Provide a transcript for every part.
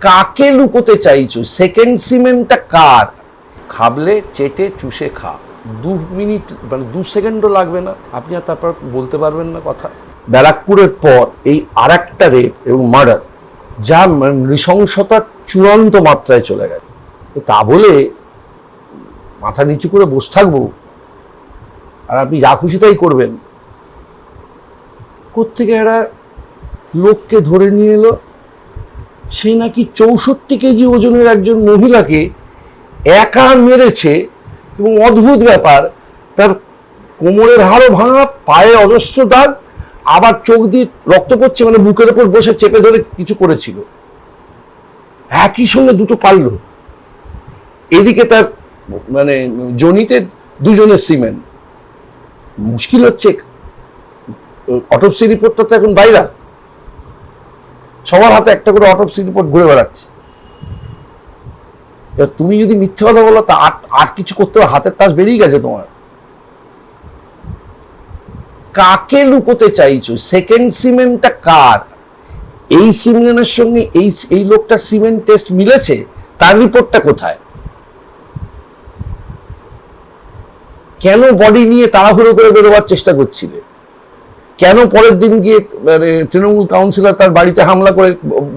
কাকে লুকোতে চাইছো? সেকেন্ড সিমেন্টটা কার? খাবলে, চেটে, চুষে খা। দু মিনিট মানে দু সেকেন্ডও লাগবে না। আপনি আর তারপর বলতে পারবেন না কথা। ব্যারাকপুরের পর এই আর একটা রেপ এবং মার্ডার যা মানে নৃশংসতার চূড়ান্ত মাত্রায় চলে গেছে। তা বলে মাথা নিচু করে বসে থাকব। আর আপনি যা খুশি তাই করবেন। কোত্থেকে একটা লোককে ধরে নিয়ে এলো? সে নাকি চৌষট্টি কেজি ওজনের একজন মহিলাকে একা মেরেছে এবং অদ্ভুত ব্যাপার, তার কোমরের হাড়ও ভাঙা, পায়ে অজস্র দাগ, আবার চোখ দিয়ে রক্ত পড়ছে মানে বুকের ওপর বসে চেপে ধরে কিছু করেছিল। একই সঙ্গে দুটো পারল এদিকে তার মানে জনিতে দুজনের সিমেন্ট। মুশকিল হচ্ছে অটোপসি রিপোর্টটা তো এখন ভাইরাল সবার হাতে একটা করে অটোপসি রিপোর্ট ঘুরে বেড়াচ্ছে। এবার তুমি যদি মিথ্যে কথা বলো, তা আর আর কিছু করতে হবে? হাতের তাস বেরিয়ে গেছে তোমার। কাকে লুকোতে চাইছো? সেকেন্ড সিমেন্টটা কার? এই সিমেন্টের সঙ্গে এই এই লোকটার সিমেন্ট টেস্ট মিলেছে? তার রিপোর্টটা কোথায়? কেন বডি নিয়ে তাড়াহুড়ো করে বেরোবার চেষ্টা করছিলে? কেন পরের দিন গিয়ে মানে তৃণমূল কাউন্সিলর তার বাড়িতে হামলা করে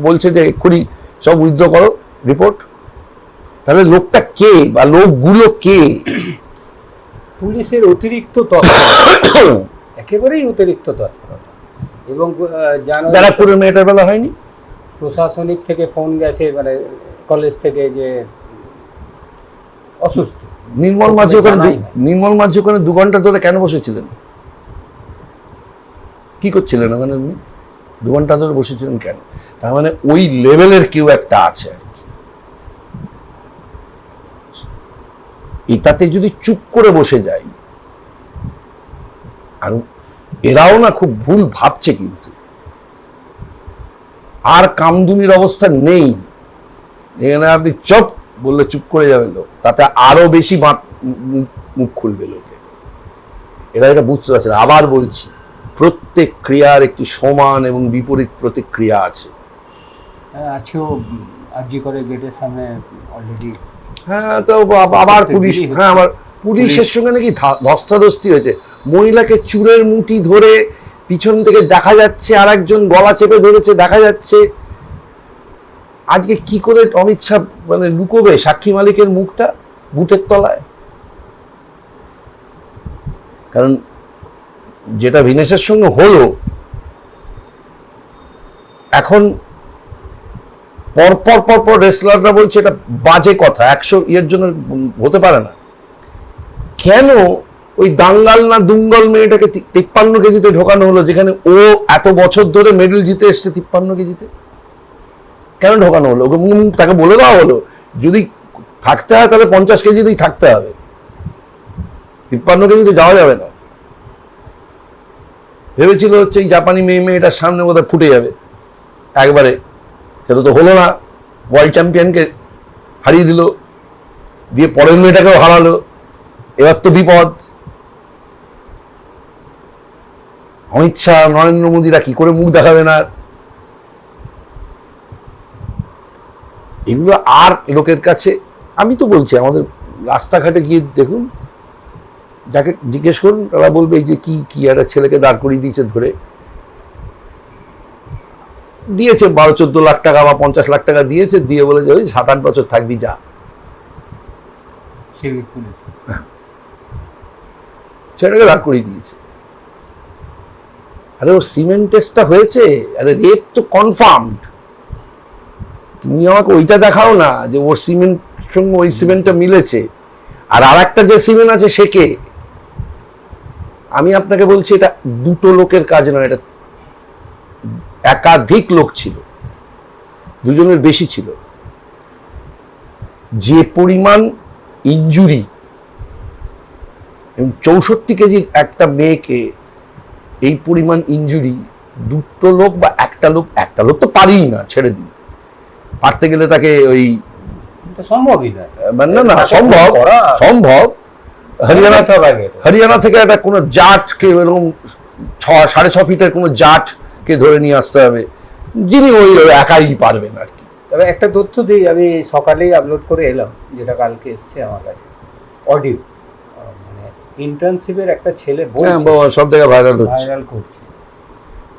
বলছে যে এক্ষুনি সব উইথড্র করো রিপোর্ট তাহলে লোকটা কে বা লোকগুলো কে? পুলিশের অতিরিক্ত একেবারেই অতিরিক্ত তথ্য এবং ব্যারাকপুরের মেয়েটার বেলা হয়নি? প্রশাসনিক থেকে ফোন গেছে মানে কলেজ থেকে যে অসুস্থ। নির্মল মাঝি ওখানে নির্মল মাঝি ওখানে দু ঘণ্টা ধরে কেন বসেছিলেন? কি করছিলেন ওখানে উনি দু ঘণ্টা ধরে বসেছিলেন কেন? তার মানে ওই লেভেলের কেউ একটা আছে। এটাতে যদি চুপ করে বসে যায়, আর এরাও না খুব ভুল ভাবছে কিন্তু। আর কামদুনির অবস্থা নেই। এখানে আপনি চপ বললে চুপ করে যাবে লোক। তাতে আরও বেশি মুখ খুলবে লোকে। এরা এটা বুঝতে পারছে আবার বলছি প্রত্যেক ক্রিয়ার একটি সমান এবং বিপরীত প্রতিক্রিয়া আছে। হ্যাঁ, আজকেও আরজি করে গেটের সামনে অলরেডি হ্যাঁ তো আবার পুলিশ হ্যাঁ আবার পুলিশের সঙ্গে নাকি ধস্তাধস্তি হয়েছে। মহিলাকে চুলের মুঠি ধরে পিছন থেকে দেখা যাচ্ছে আর একজন গলা চেপে ধরেছে দেখা যাচ্ছে। আজকে কি করে অমিত শাহ মানে লুকোবে সাক্ষী মালিকের মুখটা বুটের তলায়? কারণ যেটা ভিনেশের সঙ্গে হলো, এখন পরপর পরপর রেসলাররা বলছে এটা বাজে কথা, একশো ইয়ের জন্য হতে পারে না। কেন ওই দাঙ্গাল না দুঙ্গল মেয়েটাকে তিপ্পান্ন কেজিতে ঢোকানো হলো, যেখানে ও এত বছর ধরে মেডেল জিতে এসছে তিপ্পান্ন কেজিতে? কেন ঢোকানো হলো? তাকে বলে দেওয়া হলো, যদি থাকতে হয় তাহলে পঞ্চাশ কেজিতেই থাকতে হবে। তিপ্পান্ন কেজিতে যাওয়া যাবে না। ভেবেছিল হচ্ছে এই জাপানি মেয়ে মেয়েটার সামনে বোধহয় ফুটে যাবে। একবারে সেটা তো হলো না। ওয়ার্ল্ড চ্যাম্পিয়নকে হারিয়ে দিল, দিয়ে পরের মেয়েটাকেও হারালো। এবার তো বিপদ। অমিত শাহ, নরেন্দ্র মোদীরা কি করে মুখ দেখাবে না আর? এগুলো আর লোকের কাছে, আমি তো বলছি, আমাদের রাস্তাঘাটে গিয়ে দেখুন যাকে জিজ্ঞেস করুন তারা বলবে এই যে কি কি একটা ছেলেকে দাঁড় করিয়ে দিয়েছে ধরে। দিয়েছে বারো চোদ্দ লাখ টাকা বা পঞ্চাশ লাখ টাকা দিয়েছে দিয়ে বলে যে ওই সাত আট বছর থাকবি যা। ছেলেটাকে দাঁড় করিয়ে দিয়েছে। আরে ওর সিমেন্ট টেস্টটা হয়েছে? আরে রেপ তো কনফার্মড তুমি আমাকে ওইটা দেখাও না যে ওর সিমেন্ট সঙ্গে ওই সিমেন্টটা মিলেছে। আর আর একটা যে সিমেন্ট আছে সে কে? আমি আপনাকে বলছি এটা দুটো লোকের কাজ নয় এটা একাধিক লোক ছিল দুজনের বেশি ছিল। যে পরিমাণ ইনজুরি এবং চৌষট্টি কেজির একটা মেয়েকে এই পরিমাণ ইনজুরি দুটো লোক বা একটা লোক একটা লোক তো পারিই না ছেড়ে দিন। পারতে গেলে তাকে ওই সম্ভবই না। মানে না না সম্ভব সম্ভব। হরিয়ানা হরিয়ানা থেকে একটা কোনো জাটকে এরকম ছ সাড়ে ছ ফিটের কোনো জাটকে ধরে নিয়ে আসতে হবে যিনি ওই একাই পারবেন আর কি। তবে একটা তথ্য দিই আমি সকালেই আপলোড করে এলাম যেটা কালকে এসছে আমার কাছে। অডিও মানে ইন্টার্নশিপের একটা ছেলে হ্যাঁ সব জায়গায় ভাইরাল ভাইরাল করছে।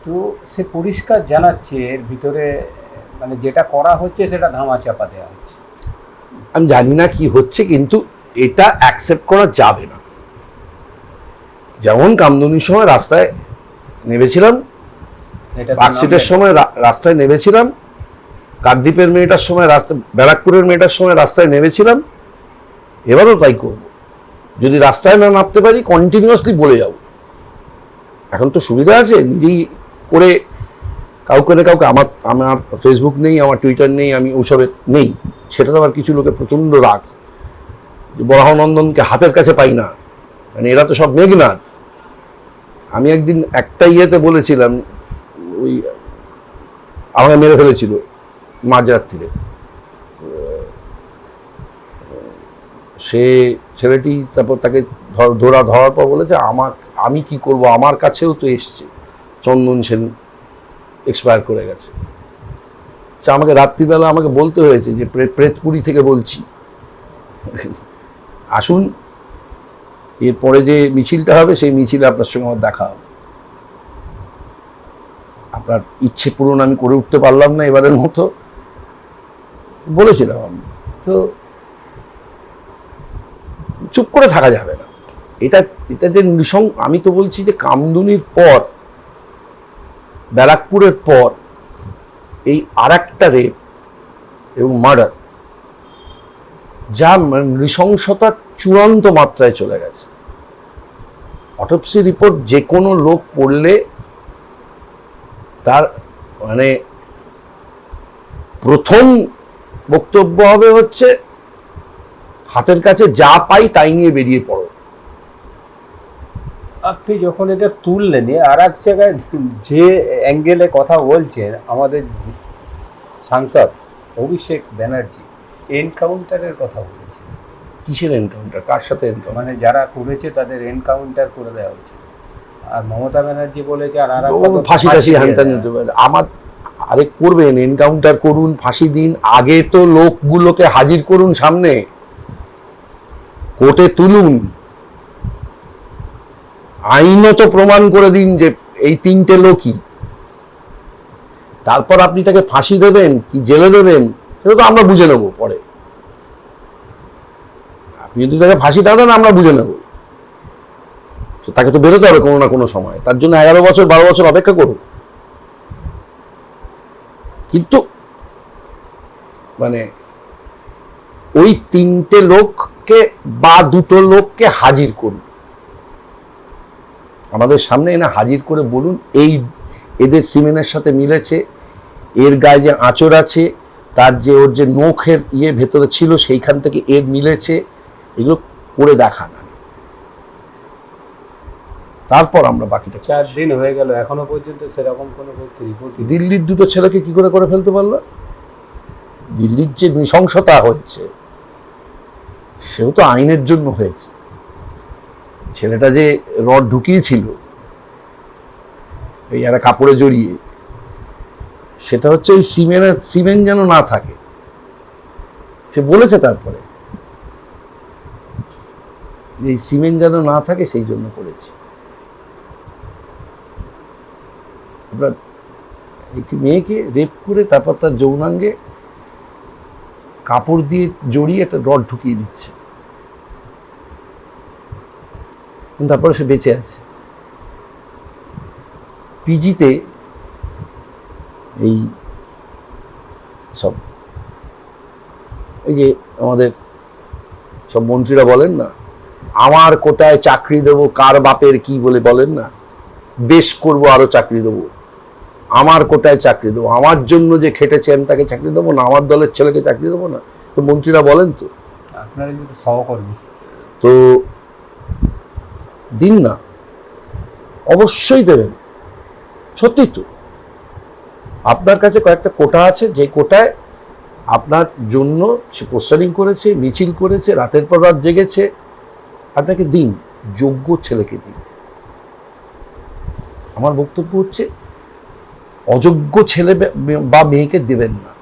তো সে পরিষ্কার জানাচ্ছে এর ভিতরে মানে যেটা করা হচ্ছে সেটা ধামা চাপা দেওয়া হচ্ছে। আমি জানি না কি হচ্ছে কিন্তু এটা অ্যাকসেপ্ট করা যাবে না। যেমন কামদুনির সময় রাস্তায় নেমেছিলাম পার্কশিটের সময় রাস্তায় নেমেছিলাম কাকদ্বীপের মেয়েটার সময় রাস্তা ব্যারাকপুরের মেয়েটার সময় রাস্তায় নেমেছিলাম এবারও তাই করব। যদি রাস্তায় না নামতে পারি কন্টিনিউয়াসলি বলে যাব। এখন তো সুবিধা আছে নিজেই করে কাউকে না কাউকে আমার আমার ফেসবুক নেই আমার টুইটার নেই আমি ওসবে নেই। সেটা তো আবার কিছু লোকে প্রচণ্ড রাগ। যে বরাহনন্দনকে হাতের কাছে পাই না। মানে এরা তো সব মেঘনাথ আমি একদিন একটা ইয়েতে বলেছিলাম, ওই আমাকে মেরে ফেলেছিল মাঝরাত্রিরে। সে ছেলেটি তারপর তাকে ধর- ধরা ধরার পর বলেছে আমার আমি কি করব? আমার কাছেও তো এসছে। চন্দন সেন এক্সপায়ার করে গেছে। আমাকে রাত্রিবেলা আমাকে বলতে হয়েছে যে, প্রে- প্রেতপুরি থেকে বলছি। আসুন, এরপরে যে মিছিলটা হবে, সেই মিছিলে আপনার সঙ্গে আমার দেখা হবে। আপনার ইচ্ছে পূরণ আমি করে উঠতে পারলাম না এবারের মতো। বলেছিলাম আমি। তো চুপ করে থাকা যাবে না। এটা এটা যে নৃশং আমি তো বলছি যে কামদুনির পর, ব্যারাকপুরের পর, এই আর একটা রেপ এবং মার্ডার, যা মানে নৃশংসতার চূড়ান্ত মাত্রায় চলে গেছে। অটোপসি রিপোর্ট যে কোনো লোক পড়লে তার মানে প্রথম বক্তব্য হবে হচ্ছে, হাতের কাছে যা পাই তাই নিয়ে বেরিয়ে পড়ো। আপনি যখন এটা তুললেন আর এক জায়গায় যে অ্যাঙ্গেলে কথা বলছেন, আমাদের সাংসদ অভিষেক ব্যানার্জি, এনকাউন্টারের কথা বলেছে কিসের এনকাউন্টার কার সাথে এনকাউন্টার মানে যারা করেছে তাদের এনকাউন্টার করে দেওয়া উচিত আর মমতা ব্যানার্জি বলেছে আর আর ফাঁসি টাসি হ্যানত্যান আমার আরে করবেন এনকাউন্টার করুন ফাঁসি দিন আগে তো লোকগুলোকে হাজির করুন সামনে। কোর্টে তুলুন। আইনত প্রমাণ করে দিন যে এই তিনটে লোকই। তারপর আপনি তাকে ফাঁসি দেবেন কি জেলে দেবেন সেটা তো আমরা বুঝে নেব পরে। যদি তাকে ফাঁসি না আমরা বুঝে নেব। তাকে তো বেরোতে হবে কোনো না কোনো সময়। তার জন্য এগারো বছর, বারো বছর অপেক্ষা করুন। কিন্তু মানে ওই তিনটে লোককে বা দুটো লোককে হাজির করুন। আমাদের সামনে এনে হাজির করে বলুন, এই এদের সিমেনের সাথে মিলেছে, এর গায়ে যে আঁচড় আছে, তার যে ওর যে নখের ইয়ে ভেতরে ছিল, সেইখান থেকে এর মিলেছে। এগুলো করে দেখান। তারপর আমরা বাকিটা চার দিন হয়ে গেল এখনও পর্যন্ত সেরকম কোনো রিপোর্ট দিল্লির দুটো ছেলেকে কি করে করে ফেলতে পারল? দিল্লির যে নৃশংসতা হয়েছে সেও তো আইনের জন্য হয়েছে। ছেলেটা যে রড ঢুকিয়েছিল এই একটা কাপড়ে জড়িয়ে সেটা হচ্ছে ওই সিমেন্ট সিমেন্ট যেন না থাকে। সে বলেছে তারপরে এই সিমেন্ট যেন না থাকে, সেই জন্য করেছি। এবার একটি মেয়েকে রেপ করে তারপর তার যৌনাঙ্গে কাপড় দিয়ে জড়িয়ে একটা রড ঢুকিয়ে দিচ্ছে। তারপরে সে বেঁচে আছে। পিজিতে এই সব এই যে আমাদের সব মন্ত্রীরা বলেন না আমার কোটায় চাকরি দেবো কার বাপের কি বলে বলেন না। বেশ করব আরও চাকরি দেবো। আমার কোটায় চাকরি দেবো? আমার জন্য যে খেটেছে আমি তাকে চাকরি দেবো না? আমার দলের ছেলেকে চাকরি দেবো না? তো মন্ত্রীরা বলেন তো। আপনারা কিন্তু সহকর্মী তো দিন না অবশ্যই দেবেন। সত্যি তো। আপনার কাছে কয়েকটা কোটা আছে যে কোটায় আপনার জন্য সে পোস্টারিং করেছে মিছিল করেছে রাতের পর রাত জেগেছে আপনাকে দিন, যোগ্য ছেলেকে দিন। আমার বক্তব্য হচ্ছে, অযোগ্য ছেলে বা মেয়েকে দেবেন না।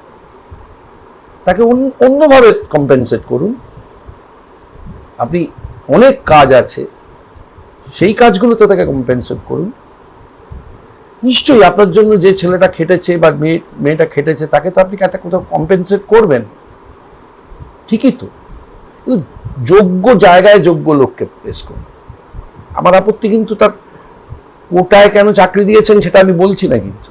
তাকে অন্য- অন্যভাবে কম্পেনসেট করুন। আপনি অনেক কাজ আছে, সেই কাজগুলোতে তাকে কম্পেনসেট করুন। নিশ্চয়ই আপনার জন্য যে ছেলেটা খেটেছে বা মেয়ে, মেয়েটা খেটেছে, তাকে তো আপনি একটা কোথাও কম্পেনসেট করবেন। ঠিকই তো। যোগ্য জায়গায় যোগ্য লোককে প্লেস করুন। আমার আপত্তি কিন্তু তার কোটায় কেন চাকরি দিয়েছেন সেটা আমি বলছি না কিন্তু।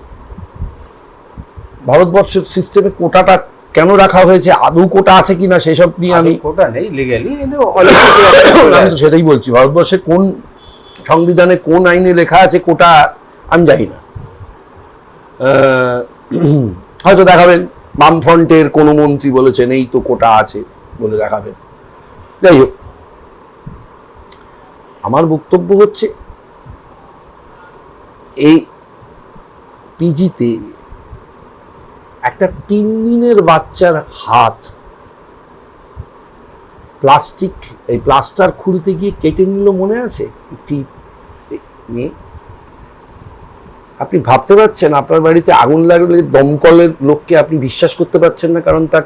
ভারতবর্ষের সিস্টেমে কোটাটা কেন রাখা হয়েছে আদৌ কোটা আছে কিনা সেসব নিয়ে আমি কোটা নেই লিগালি আমি তো সেটাই বলছি ভারতবর্ষে কোন সংবিধানে কোন আইনে লেখা আছে কোটা আমি জানি না। আহ, হয়তো দেখাবেন বামফ্রন্টের কোনো মন্ত্রী বলেছেন এই তো কোটা আছে বলে দেখাবেন। যাই হোক, আমার বক্তব্য হচ্ছে এই পিজিতে একটা তিন দিনের বাচ্চার হাত প্লাস্টিক, এই প্লাস্টার খুলতে গিয়ে কেটে নিল মনে আছে? একটি মেয়ে। আপনি ভাবতে পারছেন, আপনার বাড়িতে আগুন লাগলে দমকলের লোককে আপনি বিশ্বাস করতে পারছেন না, কারণ তার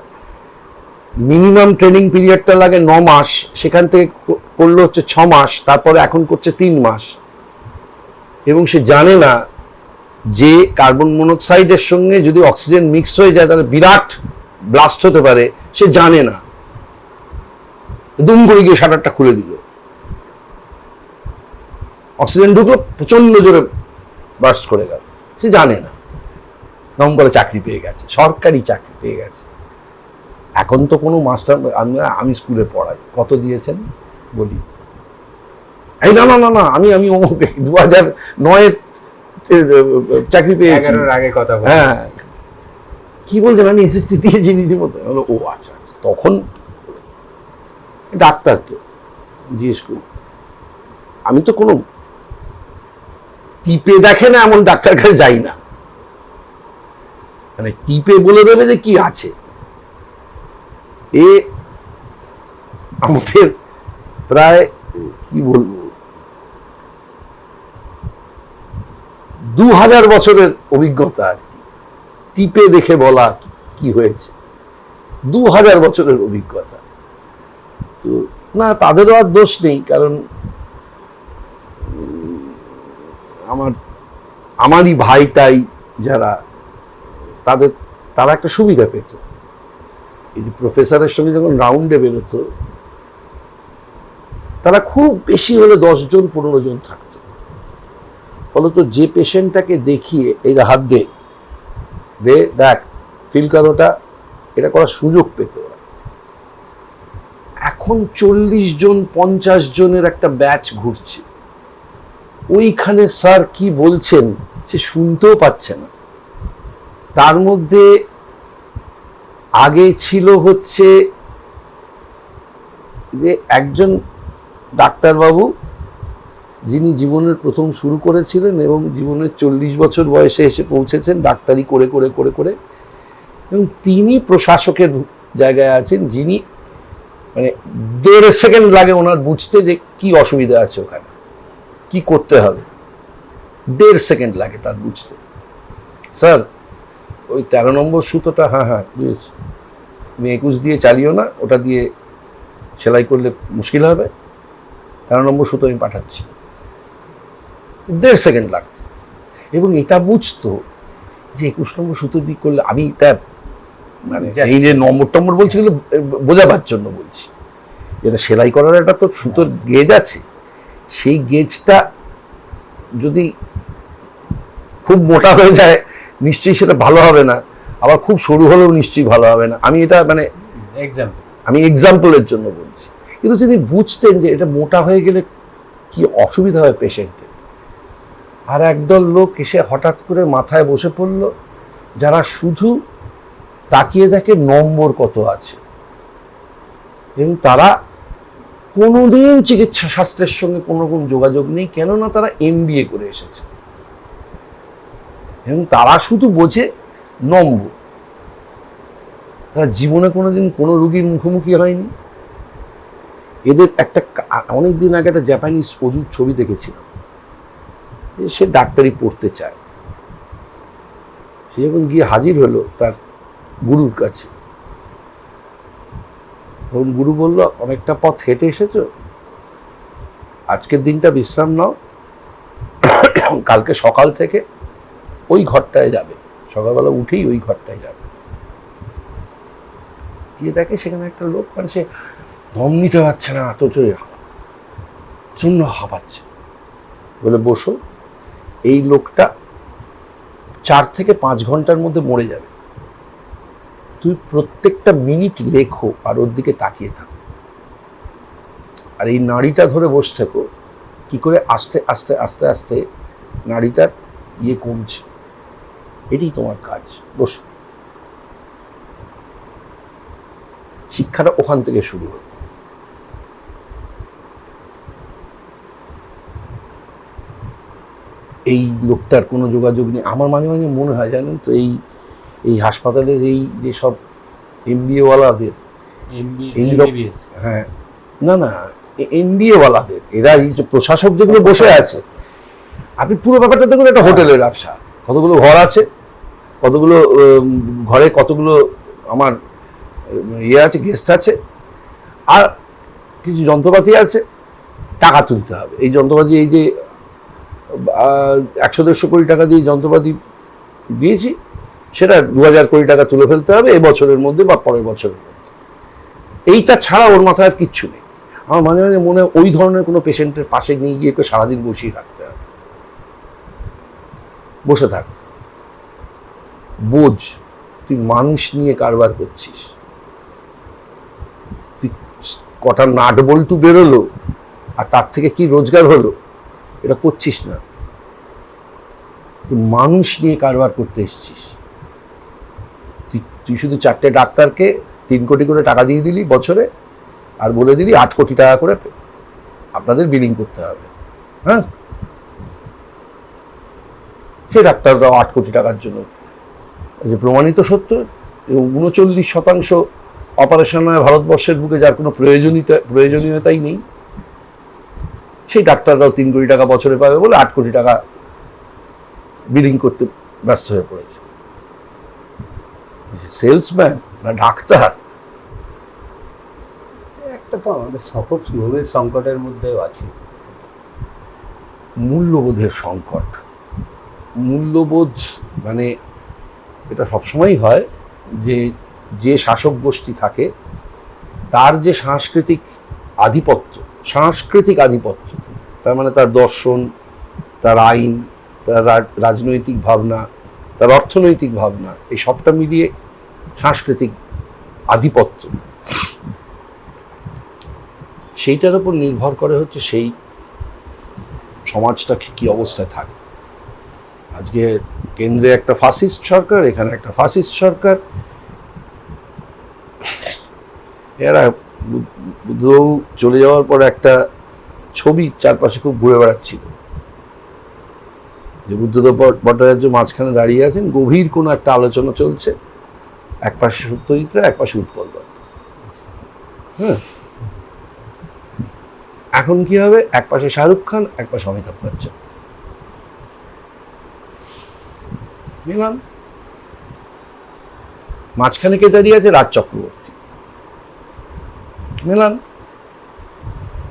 মিনিমাম ট্রেনিং পিরিয়ডটা লাগে ন মাস, সেখান থেকে করল হচ্ছে ছ মাস, তারপরে এখন করছে তিন মাস। এবং সে জানে না যে কার্বন মনোক্সাইডের সঙ্গে যদি অক্সিজেন মিক্স হয়ে যায়, তাহলে বিরাট ব্লাস্ট হতে পারে, সে জানে না। দুম করে গিয়ে শাটারটা খুলে দিল। অক্সিজেন ঢুকলো প্রচণ্ড জোরে বার্স্ট করে গেল। সে জানে না। দমকলে চাকরি পেয়ে গেছে, সরকারি চাকরি পেয়ে গেছে। এখন তো কোনো মাস্টার আমি আমি স্কুলে পড়াই। কত দিয়েছেন? বলি। এই না না না না আমি আমি অমুক দু হাজার নয় চাকরি পেয়েছি। আগে কথা হ্যাঁ। কি বলছেন? আমি এসএসসি দিয়েছি রীতিমতো হলো ও আচ্ছা আচ্ছা। তখন ডাক্তারকে জিজ্ঞেস করি। আমি তো কোনো টিপে দেখে না এমন ডাক্তার কাছে যাই না। মানে টিপে বলে দেবে যে কি আছে। এ আমাদের প্রায়, কি বলব? দু হাজার বছরের অভিজ্ঞতা আর কি। টিপে দেখে বলা কি হয়েছে? দু হাজার বছরের অভিজ্ঞতা। তো না, তাদেরও আর দোষ নেই, কারণ আমার, আমারই ভাইটাই যারা, তাদের, তারা একটা সুবিধা পেত। প্রফেসরের সঙ্গে যখন রাউন্ডে বেরোতো, তারা খুব বেশি হলে দশজন পনেরো জন থাকতো। ফলত যে পেশেন্টটাকে দেখিয়ে, এই হাত দে দেখ ফিল কর ওটা, এটা করার সুযোগ পেত এখন চল্লিশ জন পঞ্চাশ জনের একটা ব্যাচ ঘুরছে। ওইখানে স্যার কি বলছেন, সে শুনতেও পাচ্ছে না। তার মধ্যে আগে ছিল হচ্ছে যে একজন ডাক্তারবাবু, যিনি জীবনের প্রথম শুরু করেছিলেন এবং জীবনের চল্লিশ বছর বয়সে এসে পৌঁছেছেন ডাক্তারি করে করে করে করে। এবং তিনি প্রশাসকের জায়গায় আছেন, যিনি মানে দেড় সেকেন্ড লাগে ওনার বুঝতে যে কি অসুবিধা আছে ওখানে, কি করতে হবে। দেড় সেকেন্ড লাগে তার বুঝতে। স্যার ওই তেরো নম্বর সুতোটা হ্যাঁ হ্যাঁ বুঝেছি তুমি একুশ দিয়ে চালিও না ওটা দিয়ে সেলাই করলে মুশকিল হবে। তেরো নম্বর সুতো আমি পাঠাচ্ছি। দেড় সেকেন্ড লাগতো। এবং এটা বুঝতো যে একুশ নম্বর সুতো দিয়ে করলে আমি তা মানে এই যে নম্বর টম্বর বলছি বোঝাবার জন্য বলছি। এটা সেলাই করার একটা তো সুতোর গেজ আছে। সেই গেজটা যদি খুব মোটা হয়ে যায় নিশ্চয়ই সেটা ভালো হবে না। আবার খুব সরু হলেও নিশ্চয়ই ভালো হবে না। আমি এটা মানে আমি এক্সাম্পলের জন্য বলছি। কিন্তু তিনি বুঝতেন যে এটা মোটা হয়ে গেলে কি অসুবিধা হয় পেশেন্টের আর একদল লোক এসে হঠাৎ করে মাথায় বসে পড়ল যারা শুধু তাকিয়ে দেখে নম্বর কত আছে। এবং তারা কোনোদিন চিকিৎসা শাস্ত্রের সঙ্গে কোনো রকম যোগাযোগ নেই কেননা তারা এম করে এসেছে। এবং তারা শুধু বোঝে নম্বর তারা জীবনে কোনো দিন কোনো রুগীর মুখোমুখি হয়নি। এদের একটা অনেক দিন আগে একটা জাপানিজ অজুর ছবি দেখেছিলাম। যে সে ডাক্তারি পড়তে চায়। সে যখন গিয়ে হাজির হলো তার গুরুর কাছে। তখন গুরু বলল, অনেকটা পথ হেঁটে এসেছ? আজকের দিনটা বিশ্রাম নাও। কালকে সকাল থেকে ওই ঘরটায় যাবে। সকালবেলা উঠেই ওই ঘরটায় যাবে। গিয়ে দেখে সেখানে একটা লোক মানে সে দম নিতে পারছে না এত জোরে প্রচণ্ড হাঁপাচ্ছে। বলে, বসো। এই লোকটা চার থেকে পাঁচ ঘণ্টার মধ্যে মরে যাবে। তুই প্রত্যেকটা মিনিট লেখো আর ওর দিকে তাকিয়ে থাক। আর এই নাড়িটা ধরে বসে থেকো। কি করে আস্তে আস্তে আস্তে আস্তে নাড়িটার ইয়ে কমছে। এটাই তোমার কাজ। বস। শিক্ষাটা ওখান থেকে শুরু হলো এই লোকটার কোনো যোগাযোগ নেই। আমার মাঝে মাঝে মনে হয় জানেন তো এই এই হাসপাতালের এই যে সব এমবিএওয়ালাদের এই হ্যাঁ না না এমবিএওয়ালাদের এরা এই যে প্রশাসক যেগুলো বসে আছে আপনি পুরো ব্যাপারটা দেখুন একটা হোটেলের ব্যবসা। কতগুলো ঘর আছে, কতগুলো ঘরে কতগুলো আমার ইয়ে আছে গেস্ট আছে, আর কিছু যন্ত্রপাতি আছে, টাকা তুলতে হবে। এই যন্ত্রপাতি, এই যে একশো দেড়শো কোটি টাকা দিয়ে যন্ত্রপাতি দিয়েছি, সেটা দু হাজার কোটি টাকা তুলে ফেলতে হবে এ বছরের মধ্যে বা পরের বছরের মধ্যে। এইটা ছাড়া ওর মাথায় আর কিচ্ছু নেই। আমার মাঝে মাঝে মনে ওই ধরনের কোনো পেশেন্টের পাশে নিয়ে গিয়ে সারাদিন বসিয়ে হবে বসে থাক। বোঝ, তুই মানুষ নিয়ে কারবার করছিস। তুই কটা নাট বল্টু বেরোলো, আর তার থেকে কি রোজগার হলো? এটা করছিস না। তুই মানুষ নিয়ে কারবার করতে এসছিস। তুই তুই শুধু চারটে ডাক্তারকে তিন কোটি করে টাকা দিয়ে দিলি বছরে, আর বলে দিলি আট কোটি টাকা করে আপনাদের বিলিং করতে হবে। হ্যাঁ? সে ডাক্তাররাও আট কোটি টাকার জন্য। যে প্রমাণিত সত্য এবং উনচল্লিশ শতাংশ অপারেশন ভারতবর্ষের বুকে যার কোনো প্রয়োজনীয়তা প্রয়োজনীয়তাই নেই সেই ডাক্তাররাও তিন কোটি টাকা বছরে পাবে বলে আট কোটি টাকা বিলিং করতে ব্যস্ত হয়ে পড়েছে। সেলসম্যান না ডাক্তার? একটা তো আমাদের সকল গভীর সংকটের মধ্যেও আছে। মূল্যবোধের সংকট। মূল্যবোধ মানে এটা সবসময়ই হয় যে যে শাসক গোষ্ঠী থাকে, তার যে সাংস্কৃতিক আধিপত্য সাংস্কৃতিক আধিপত্য, তার মানে তার দর্শন, তার আইন, তার রাজ- রাজনৈতিক ভাবনা, তার অর্থনৈতিক ভাবনা, এই সবটা মিলিয়ে সাংস্কৃতিক আধিপত্য। সেইটার উপর নির্ভর করে হচ্ছে সেই সমাজটা কি- কি অবস্থায় থাকে। আজকে কেন্দ্রে একটা ফাসিস্ট সরকার, এখানে একটা ফাসিস্ট সরকার। এরা বু- বুদ্ধবাবু চলে যাওয়ার পর একটা ছবি চারপাশে খুব ঘুরে বেড়াচ্ছিল। যে বুদ্ধদেব ভট্ট- ভট্টাচার্য মাঝখানে দাঁড়িয়ে আছেন, গভীর কোনো একটা আলোচনা চলছে। এক পাশে সত্যজিৎ এক পাশে উৎপল দত্ত। হ্যাঁ। এখন কি হবে? এক পাশে শাহরুখ খান এক পাশে অমিতাভ বচ্চন। মিলান মাঝখানে কে দাঁড়িয়ে আছে? রাজ চক্রবর্তী। মেলান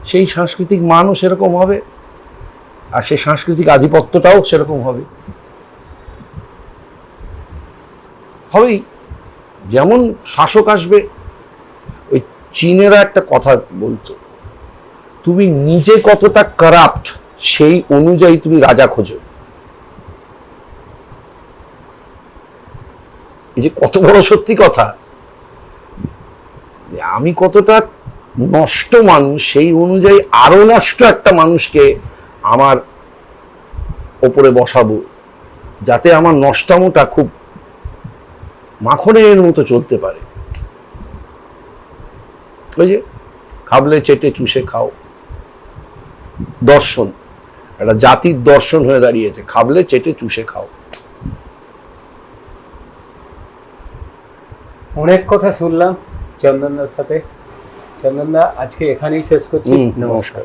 সেই সাংস্কৃতিক মানও সেরকম হবে আর সেই সাংস্কৃতিক আধিপত্যটাও সেরকম হবে। হবেই। যেমন শাসক আসবে ওই চীনেরা একটা কথা বলতো তুমি নিজে কতটা কারাপ্ট সেই অনুযায়ী তুমি রাজা খোঁজো। এই যে কত বড় সত্যি কথা আমি কতটা নষ্ট মানুষ, সেই অনুযায়ী আরও নষ্ট একটা মানুষকে আমার ওপরে বসাবো, যাতে আমার নষ্টামোটা খুব মাখনের মতো চলতে পারে। ওই যে খাবলে, চেটে, চুষে খাও। দর্শন, একটা জাতির দর্শন হয়ে দাঁড়িয়েছে, খাবলে, চেটে, চুষে খাও। অনেক কথা শুনলাম চন্দনদার সাথে। চন্দনদা আজকে এখানেই শেষ করছি। নমস্কার।